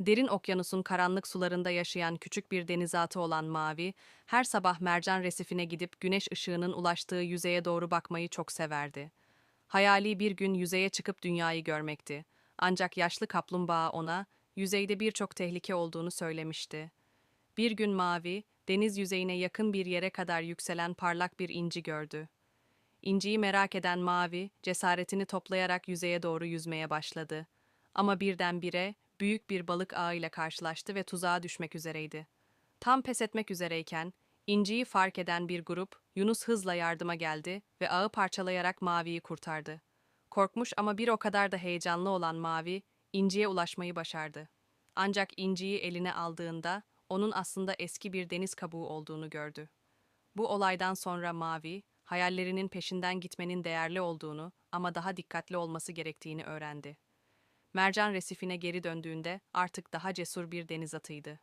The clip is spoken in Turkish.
Derin okyanusun karanlık sularında yaşayan küçük bir denizatı olan Mavi, her sabah mercan resifine gidip güneş ışığının ulaştığı yüzeye doğru bakmayı çok severdi. Hayali bir gün yüzeye çıkıp dünyayı görmekti. Ancak yaşlı kaplumbağa ona, yüzeyde birçok tehlike olduğunu söylemişti. Bir gün Mavi, deniz yüzeyine yakın bir yere kadar yükselen parlak bir inci gördü. İnciyi merak eden Mavi, cesaretini toplayarak yüzeye doğru yüzmeye başladı. Ama birdenbire büyük bir balık ağıyla karşılaştı ve tuzağa düşmek üzereydi. Tam pes etmek üzereyken, inciyi fark eden bir grup, Yunus hızla yardıma geldi ve ağı parçalayarak Mavi'yi kurtardı. Korkmuş ama bir o kadar da heyecanlı olan Mavi, inciye ulaşmayı başardı. Ancak inciyi eline aldığında, onun aslında eski bir deniz kabuğu olduğunu gördü. Bu olaydan sonra Mavi, hayallerinin peşinden gitmenin değerli olduğunu ama daha dikkatli olması gerektiğini öğrendi. Mercan resifine geri döndüğünde artık daha cesur bir deniz atıydı.